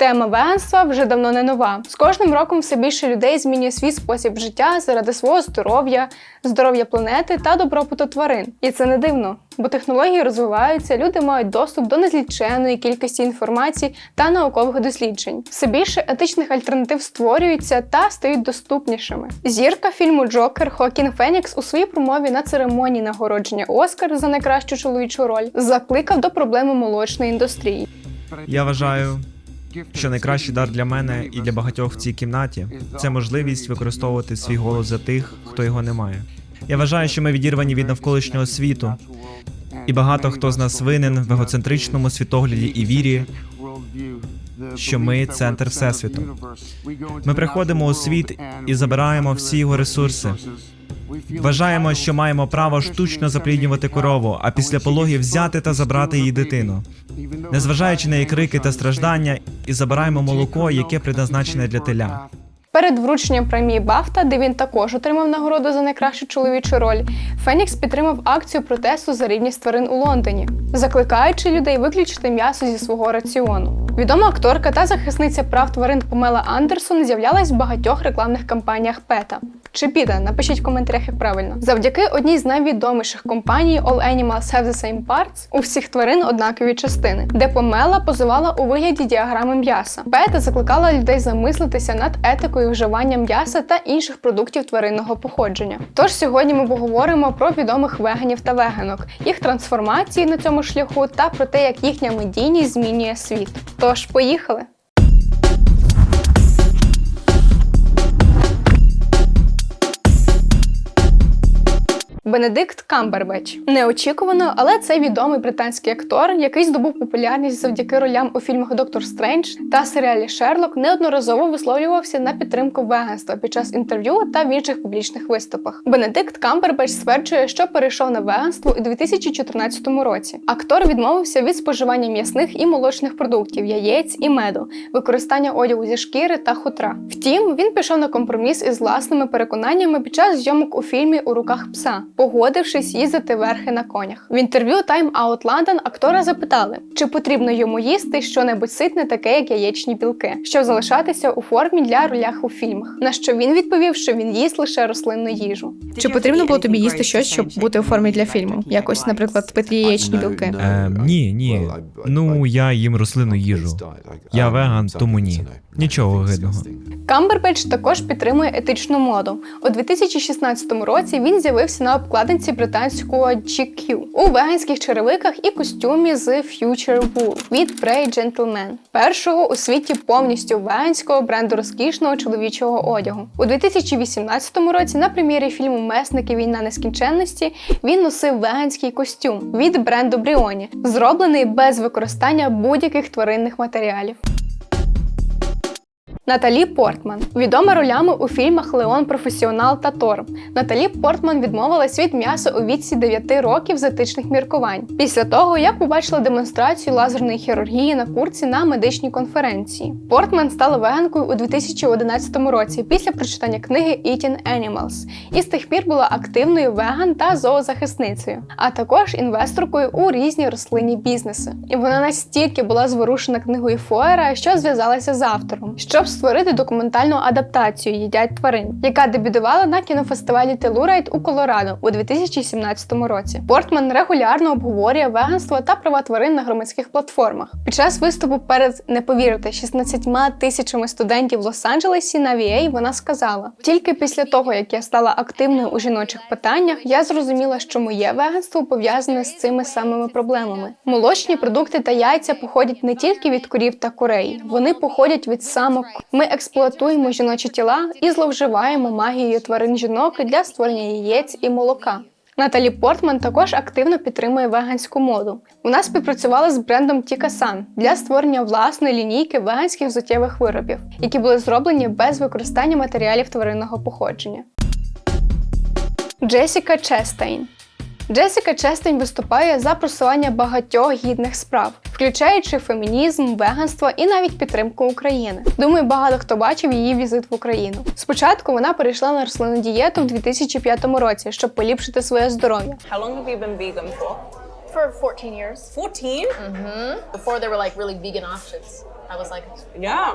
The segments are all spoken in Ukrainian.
Тема веганства вже давно не нова. З кожним роком все більше людей змінює свій спосіб життя заради свого здоров'я, здоров'я планети та добробуту тварин. І це не дивно, бо технології розвиваються, люди мають доступ до незліченної кількості інформації та наукових досліджень. Все більше етичних альтернатив створюються та стають доступнішими. Зірка фільму Джокер Хоакін Фенікс у своїй промові на церемонії нагородження Оскар за найкращу чоловічу роль закликав до проблеми молочної індустрії. Я вважаю, що найкращий дар для мене і для багатьох в цій кімнаті це можливість використовувати свій голос за тих, хто його не має. Я вважаю, що ми відірвані від навколишнього світу, і багато хто з нас винен в егоцентричному світогляді і вірі, що ми центр всесвіту. Ми приходимо у світ і забираємо всі його ресурси. Вважаємо, що маємо право штучно запліднювати корову, а після пологів взяти та забрати її дитину, незважаючи на її крики та страждання, і забираємо молоко, яке предназначене для теля. Перед врученням премії Бафта, де він також отримав нагороду за найкращу чоловічу роль, Фенікс підтримав акцію протесту за рівність тварин у Лондоні, закликаючи людей виключити м'ясо зі свого раціону. Відома акторка та захисниця прав тварин Помела Андерсон з'являлась в багатьох рекламних кампаніях PETA. Чи піде? Напишіть в коментарях, як правильно. Завдяки одній з найвідоміших компаній All Animals Have the Same Parts у всіх тварин однакові частини, де Помела позувала у вигляді діаграми м'яса. Пета закликала людей замислитися над етикою вживання м'яса та інших продуктів тваринного походження. Тож сьогодні ми поговоримо про відомих веганів та веганок, їх трансформації на цьому шляху та про те, як їхня медійність змінює світ. Тож, поїхали! Бенедикт Камбербеч. Неочікувано, але це відомий британський актор, який здобув популярність завдяки ролям у фільмах Доктор Стрендж та серіалі Шерлок, неодноразово висловлювався на підтримку веганства під час інтерв'ю та в інших публічних виступах. Бенедикт Камбербеч стверджує, що перейшов на веганство у 2014 році. Актор відмовився від споживання м'ясних і молочних продуктів, яєць і меду, використання одягу зі шкіри та хутра. Втім, він пішов на компроміс із власними переконаннями під час зйомок у фільмі У руках пса погодившись їздити верхи на конях. В інтерв'ю Time Out London актора запитали, чи потрібно йому їсти щонебудь ситне, таке як яєчні білки, щоб залишатися у формі для ролях у фільмах. На що він відповів, що він їсть лише рослинну їжу. Чи потрібно було тобі їсти щось, щоб бути у формі для фільму? Якось, наприклад, пити яєчні білки? Е, ні, ні. Ну я їм рослинну їжу. Я веган, тому ні. Нічого гидного. Камбербеч також підтримує етичну моду. У 2016 році він з'явився на обкладинці британського GQ у веганських черевиках і костюмі з Future Wool від Prey Gentleman, першого у світі повністю веганського бренду розкішного чоловічого одягу. У 2018 році на прем'єрі фільму Месники війна нескінченності він носив веганський костюм від бренду Бріоні, зроблений без використання будь-яких тваринних матеріалів. Наталі Портман відома ролями у фільмах Леон Професіонал та Тор. Наталі Портман відмовилась від м'яса у віці 9 років з етичних міркувань після того, як побачила демонстрацію лазерної хірургії на курці на медичній конференції. Портман стала веганкою у 2011 році після прочитання книги Eating Animals і з тих пір була активною веган та зоозахисницею, а також інвесторкою у різні рослинні бізнеси. І вона настільки була зворушена книгою Фоера, що зв'язалася з автором, щоб створити документальну адаптацію їдять тварин, яка дебютувала на кінофестивалі Телурайт у Колорадо у 2017 році. Портман регулярно обговорює веганство та права тварин на громадських платформах. Під час виступу перед не повірите 16 тисячами студентів в Лос-Анджелесі на VA вона сказала: тільки після того, як я стала активною у жіночих питаннях, я зрозуміла, що моє веганство пов'язане з цими самими проблемами. Молочні продукти та яйця походять не тільки від корів та курей, вони походять від самок. Ми експлуатуємо жіночі тіла і зловживаємо магією тварин жінок для створення яєць і молока. Наталі Портман також активно підтримує веганську моду. Вона співпрацювала з брендом San для створення власної лінійки веганських взуттєвих виробів, які були зроблені без використання матеріалів тваринного походження. Джесіка Честейн Джесіка Честейн виступає за просування багатьох гідних справ, включаючи фемінізм, веганство і навіть підтримку України. Думаю, багато хто бачив її візит в Україну. Спочатку вона перейшла на рослинну дієту в 2005 році, щоб поліпшити своє здоров'я. How long have you been vegan for? For 14 years. 14? Before there were like really vegan options. I was like, Yeah.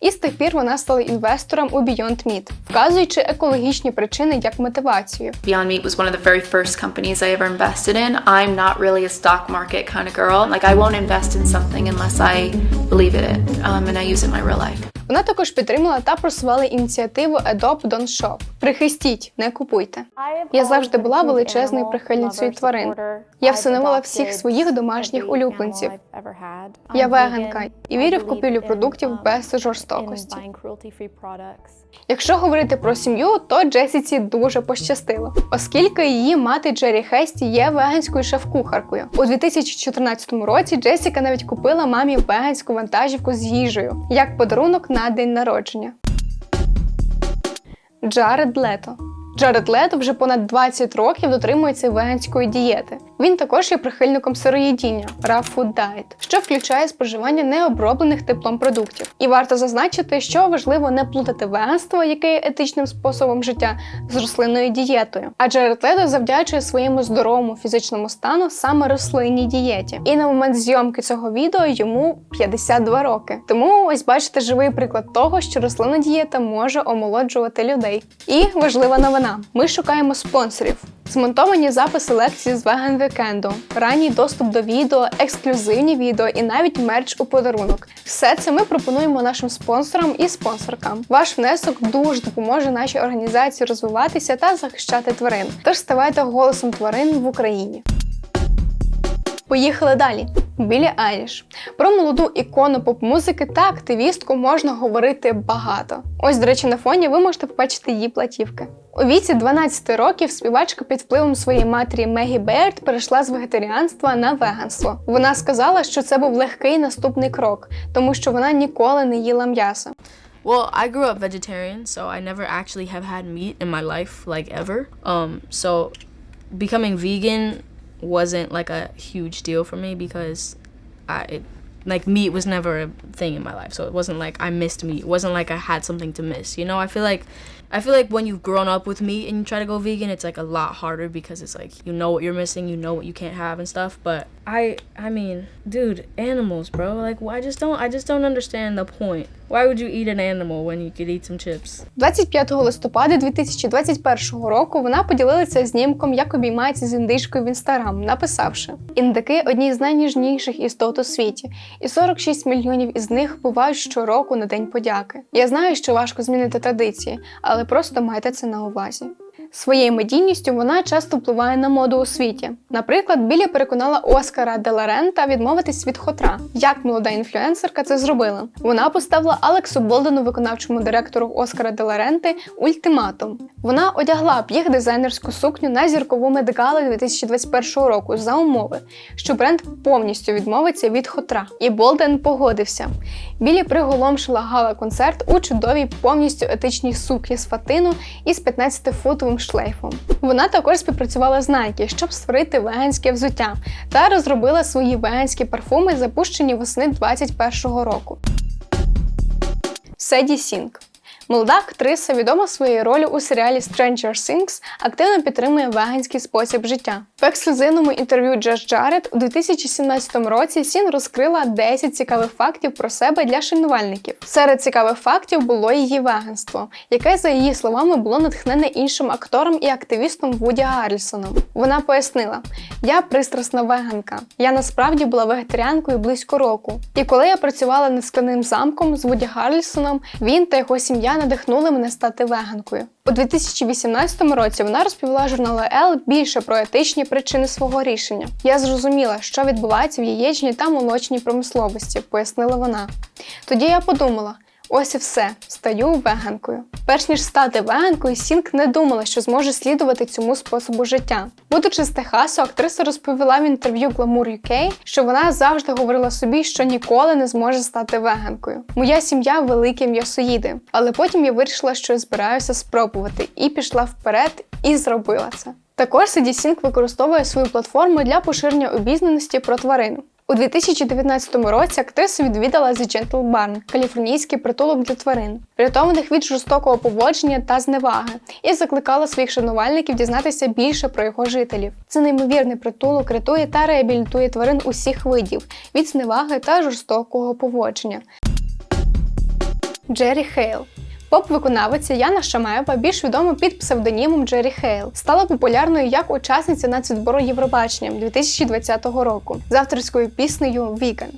І з тих пір вона стала інвестором у Beyond Meat, вказуючи екологічні причини як мотивацію. Beyond Meat was one of the very first companies I ever invested in. I'm not really a stock market kind of girl. Like, I won't invest in something unless I believe in it um, and I use it in my real life. Вона також підтримала та просувала ініціативу Adopt Don't Shop. Прихистіть, не купуйте. Я завжди була величезною прихильницею тварин. Я всиновила всіх своїх домашніх улюбленців. Я веганка і вірю в купівлю продуктів без жорстокості. Якщо говорити про сім'ю, то Джесіці дуже пощастило, оскільки її мати Джері Хесті є веганською шеф-кухаркою. У 2014 році Джесіка навіть купила мамі веганську вантажівку з їжею як подарунок на день народження. Джаред Лето. Джаред Лето вже понад 20 років дотримується веганської дієти. Він також є прихильником сироїдіння Raw Food Diet, що включає споживання необроблених теплом продуктів. І варто зазначити, що важливо не плутати веганство, яке є етичним способом життя, з рослинною дієтою. А Джаред Лето завдячує своєму здоровому фізичному стану саме рослинній дієті. І на момент зйомки цього відео йому 52 роки. Тому ось бачите живий приклад того, що рослинна дієта може омолоджувати людей. І важлива новина: ми шукаємо спонсорів. Змонтовані записи лекцій з Vegan Вікенду, ранній доступ до відео, ексклюзивні відео і навіть мерч у подарунок. Все це ми пропонуємо нашим спонсорам і спонсоркам. Ваш внесок дуже допоможе нашій організації розвиватися та захищати тварин. Тож ставайте голосом тварин в Україні. Поїхали далі. Білі Айліш. Про молоду ікону поп-музики та активістку можна говорити багато. Ось, до речі, на фоні ви можете побачити її платівки. У віці 12 років співачка під впливом своєї матері Мегі Бейрд перейшла з вегетаріанства на веганство. Вона сказала, що це був легкий наступний крок, тому що вона ніколи не їла м'яса. well, I grew up vegetarian, so I never actually have had meat in my life, like ever. Um, so becoming vegan wasn't like a huge deal for me because I, it, like, meat was never a thing in my life. So it wasn't like I missed meat. It wasn't like I had something to miss. You know, I feel like I feel like when you've grown up with meat and you try to go vegan, it's like a lot harder because it's like you know what you're missing, you know what you can't have and stuff. But I I mean, dude, animals, bro. Like I just don't I just don't understand the point. Why would you eat an animal when you could eat some chips? 25 листопада 2021 року вона поділилася знімком, як обіймається з індичкою в інстаграм, написавши: індики одні з найніжніших істот у світі, і 46 мільйонів із них бувають щороку на День подяки. Я знаю, що важко змінити традиції, але просто майте це на увазі. Своєю медійністю вона часто впливає на моду у світі. Наприклад, Білі переконала Оскара де ла Рента відмовитись від хотра. Як молода інфлюенсерка це зробила? Вона поставила Алексу Болдену, виконавчому директору Оскара де ла Ренти, ультиматум. Вона одягла б їх дизайнерську сукню на зіркову медгали 2021 року за умови, що бренд повністю відмовиться від хотра. І Болден погодився. Білі приголомшила гала-концерт у чудовій повністю етичній сукні з фатину із 15-футовим шлейфом. Вона також співпрацювала з Nike, щоб створити веганське взуття та розробила свої веганські парфуми, запущені восени 2021 року. Седі Сінк. Молода актриса, відома своєю ролью у серіалі Stranger Things, активно підтримує веганський спосіб життя. В ексклюзивному інтерв'ю Джаш Джаред у 2017 році Сін розкрила 10 цікавих фактів про себе для шанувальників. Серед цікавих фактів було її веганство, яке, за її словами, було натхнене іншим актором і активістом Вуді Гаррісоном. Вона пояснила: я пристрасна веганка. Я насправді була вегетаріанкою близько року. І коли я працювала над скляним замком з Вуді Гаррісоном, він та його сім'я надихнули мене стати веганкою. У 2018 році вона розповіла журналу Ел більше про етичні причини свого рішення. Я зрозуміла, що відбувається в яєчній та молочній промисловості, пояснила вона. Тоді я подумала. Ось і все, стаю веганкою. Перш ніж стати веганкою, Сінк не думала, що зможе слідувати цьому способу життя. Будучи з Техасу, актриса розповіла в інтерв'ю Glamour UK, що вона завжди говорила собі, що ніколи не зможе стати веганкою. Моя сім'я великі м'ясоїди, але потім я вирішила, що збираюся спробувати, і пішла вперед і зробила це. Також Седі Сінк використовує свою платформу для поширення обізнаності про тварин. У У 2019 році актриса відвідала The Gentle Barn – каліфорнійський притулок для тварин, врятованих від жорстокого поводження та зневаги, і закликала своїх шанувальників дізнатися більше про його жителів. Це неймовірний притулок рятує та реабілітує тварин усіх видів від зневаги та жорстокого поводження. Джері Хейл Поп-виконавиця Яна Шамаєва, більш відома під псевдонімом Джері Хейл, стала популярною як учасниця нацвідбору Євробачення 2020 року з авторською піснею Віган.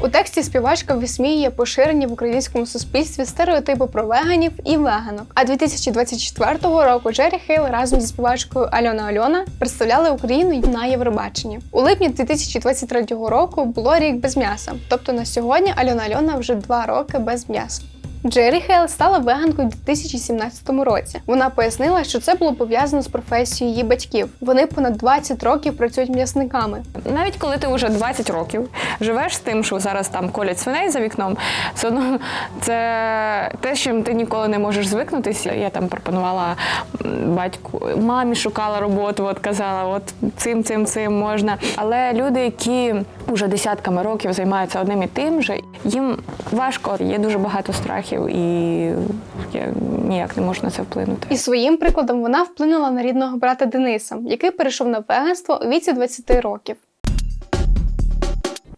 У тексті співачка висміює поширені в українському суспільстві стереотипи про веганів і веганок. А 2024 року Джері Хейл разом зі співачкою Альона Альона представляли Україну на Євробаченні. У липні 2023 року було рік без м'яса. Тобто на сьогодні Альона Альона вже два роки без м'яса. Джері Хейл стала веганкою у 2017 році. Вона пояснила, що це було пов'язано з професією її батьків. Вони понад 20 років працюють м'ясниками. Навіть коли ти вже 20 років живеш з тим, що зараз там колять свиней за вікном, все одно це те, з чим ти ніколи не можеш звикнутися. Я там пропонувала батьку, мамі шукала роботу, от казала, от цим, цим, цим можна. Але люди, які вже десятками років займаються одним і тим же, їм важко, є дуже багато страхів, і я ніяк не можу на це вплинути. І своїм прикладом вона вплинула на рідного брата Дениса, який перейшов на веганство у віці 20 років.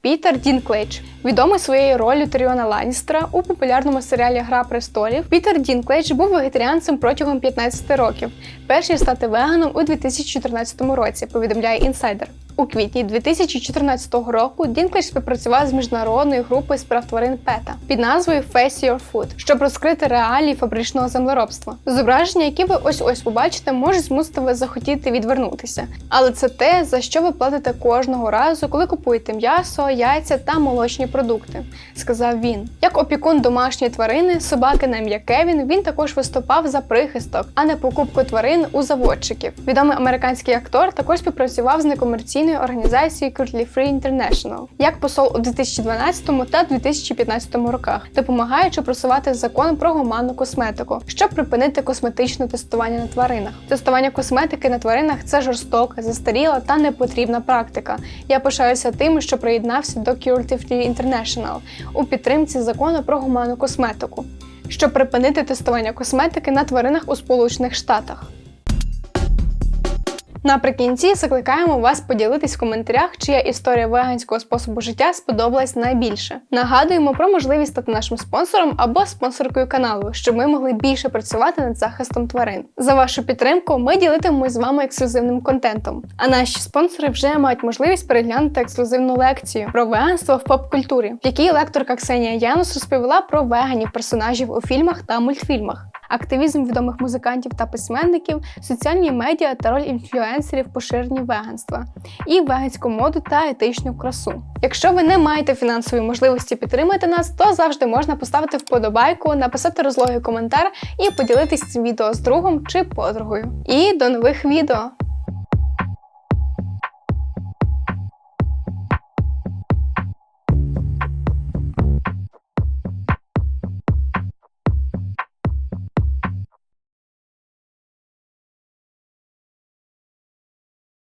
Пітер Дінклейдж, відомий своєю ролью Тиріона Ланністера у популярному серіалі Гра престолів. Пітер Дінклейдж був вегетаріанцем протягом 15 років, перший стати веганом у 2014 році, повідомляє інсайдер. У квітні 2014 року Дінклейдж співпрацював з міжнародною групою з прав тварин PETA під назвою Face Your Food, щоб розкрити реалії фабричного землеробства. Зображення, які ви ось ось побачите, можуть змусити вас захотіти відвернутися. Але це те, за що ви платите кожного разу, коли купуєте м'ясо, яйця та молочні продукти, сказав він. Як опікун домашньої тварини, собаки на ім'я Кевін, він також виступав за прихисток, а не покупку тварин у заводчиків. Відомий американський актор також співпрацював з некомерційною організацією Curtly Free International як посол у 2012 та 2015 роках, допомагаючи просувати закон про гуманну косметику, щоб припинити косметичне тестування на тваринах. Тестування косметики на тваринах це жорстока, застаріла та непотрібна практика. Я пишаюся тим, що приєднався до Curative Free International у підтримці закону про гуманну косметику, щоб припинити тестування косметики на тваринах у Сполучених Штатах. Наприкінці закликаємо вас поділитись в коментарях, чия історія веганського способу життя сподобалась найбільше. Нагадуємо про можливість стати нашим спонсором або спонсоркою каналу, щоб ми могли більше працювати над захистом тварин. За вашу підтримку ми ділитимемось з вами ексклюзивним контентом. А наші спонсори вже мають можливість переглянути ексклюзивну лекцію про веганство в поп-культурі, в якій лекторка Ксенія Янус розповіла про веганів персонажів у фільмах та мультфільмах активізм відомих музикантів та письменників, соціальні медіа та роль інфлюенсерів поширенні веганства, і веганську моду та етичну красу. Якщо ви не маєте фінансової можливості підтримати нас, то завжди можна поставити вподобайку, написати розлогий коментар і поділитись цим відео з другом чи подругою. І до нових відео!